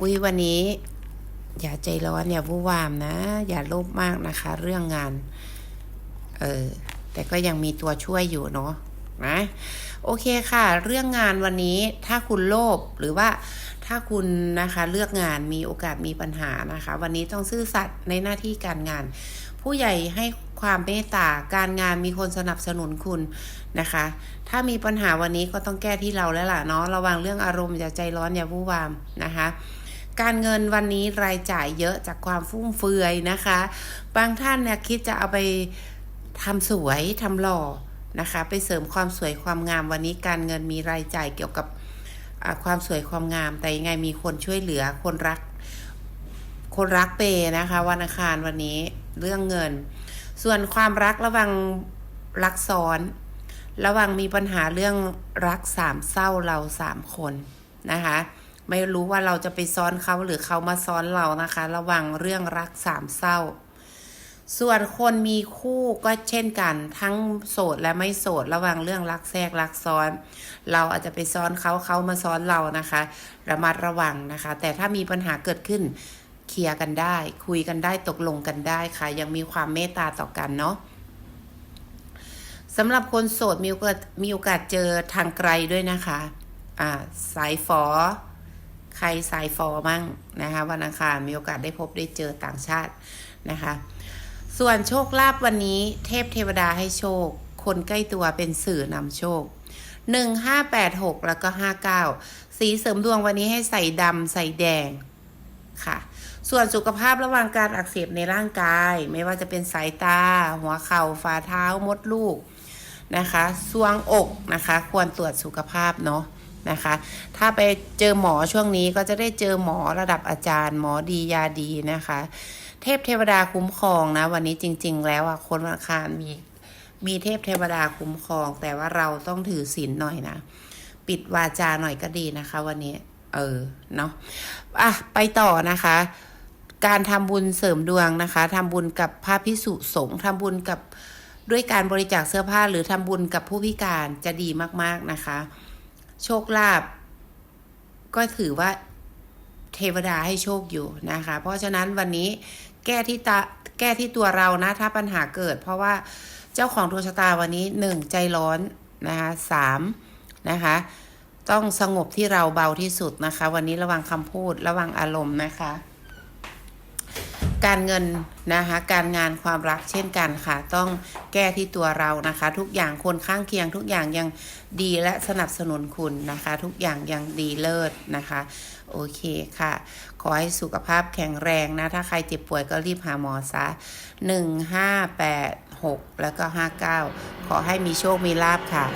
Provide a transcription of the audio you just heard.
อุ้ยวันนี้ อย่าใจร้อนอย่าวู่วามนะ อย่าโลภมากนะคะ เรื่องงาน เออ แต่ก็ยังมีตัวช่วยอยู่เนาะนะโอเคค่ะ เรื่องงานวันนี้ถ้าคุณโลภหรือว่าถ้าคุณนะคะเลือกงานมีโอกาสมีปัญหานะคะ วันนี้ต้องซื่อสัตย์ในหน้าที่การงาน ผู้ใหญ่ให้ความเมตตาการงานมีคนสนับสนุนคุณนะคะ ถ้ามีปัญหาวันนี้ก็ต้องแก้ที่เราแล้วล่ะเนาะระวังเรื่องอารมณ์อย่าใจร้อนอย่าวู่วามนะคะ การเงินวันนี้รายจ่ายเยอะจากความฟุ่มเฟือยนะคะ บางท่านเนี่ยคิดจะเอาไปทำสวยทำหล่อนะคะ ไปเสริมความสวยความงามวันนี้การเงินมีรายจ่ายเกี่ยวกับความสวยความงาม แต่ยังไงมีคนช่วยเหลือคนรัก คนรักเปนะคะ วันอังคารวันนี้เรื่องเงิน ส่วนความรักระวังรักซ้อน ระวังมีปัญหาเรื่องรักสามเศร้าเราสามคนนะคะ ไม่รู้ว่าเราจะไปซ้อนเขาหรือเขามาซ้อนเรานะคะ ระวังเรื่องรักสามเศร้า ส่วนคนมีคู่ก็เช่นกัน ทั้งโสดและไม่โสด ระวังเรื่องรักแทรกรักซ้อน เราอาจจะไปซ้อนเขาเขามาซ้อนเรานะคะ ระมัดระวังนะคะ แต่ถ้ามีปัญหาเกิดขึ้นเคลียร์กันได้ คุยกันได้ตกลงกันได้ค่ะ ยังมีความเมตตาต่อกันเนาะสำหรับคนโสดมีโอกาสมีโอกาสเจอทางไกลด้วยนะคะ อ่า สายฝอ ใครสายฟอมั่งนะคะวันอังคารมีโอกาสได้พบได้เจอต่างชาตินะคะ ส่วนโชคลาภวันนี้เทพเทวดาให้โชค คนใกล้ตัวเป็นสื่อนำโชค 1 5 8 6 แล้วก็ 59 สีเสริมดวงวันนี้ให้ใส่ดำใส่แดงค่ะ ส่วนสุขภาพระหว่างการอักเสบในร่างกาย ไม่ว่าจะเป็นสายตา หัวเข่าฝ่าเท้ามดลูกนะคะซวงอกนะคะ ควรตรวจสุขภาพเนาะ นะคะ ถ้าไปเจอหมอช่วงนี้ก็จะได้เจอหมอระดับอาจารย์ หมอดียาดีนะคะ เทพเทวดาคุ้มครองนะ วันนี้จริง ๆ แล้วอะคนวันอังคารมีมีเทพเทวดาคุ้มครอง แต่ว่าเราต้องถือศีลหน่อยนะ ปิดวาจาหน่อยก็ดีนะคะ วันนี้ เออเนาะอะไปต่อนะคะการทำบุญเสริมดวงนะคะทำบุญกับพระพิสุสงฆ์ทำบุญกับด้วยการบริจาคเสื้อผ้าหรือทำบุญกับผู้พิการจะดีมากๆนะคะ โชคลาภก็ถือว่าเทวดาให้โชคอยู่นะคะ เพราะฉะนั้นวันนี้แก้ที่ตาแก้ที่ตัวเรานะ ถ้าปัญหาเกิด เพราะว่าเจ้าของดวงชะตาวันนี้หนึ่งใจร้อนนะคะสามนะคะต้องสงบที่เราเบาที่สุดนะคะ วันนี้ระวังคำพูดระวังอารมณ์นะคะ การเงินนะคะ การงานความรักเช่นกันค่ะ ต้องแก้ที่ตัวเรานะคะ ทุกอย่างคนข้างเคียงทุกอย่างยังดีและสนับสนุนคุณนะคะ ทุกอย่างยังดีเลิศนะคะโอเคค่ะ ขอให้สุขภาพแข็งแรงนะ ถ้าใครเจ็บป่วยก็รีบหาหมอซะหนึ่งห้าแปดหกแล้วก็ห้าเก้าขอให้มีโชคมีลาบค่ะ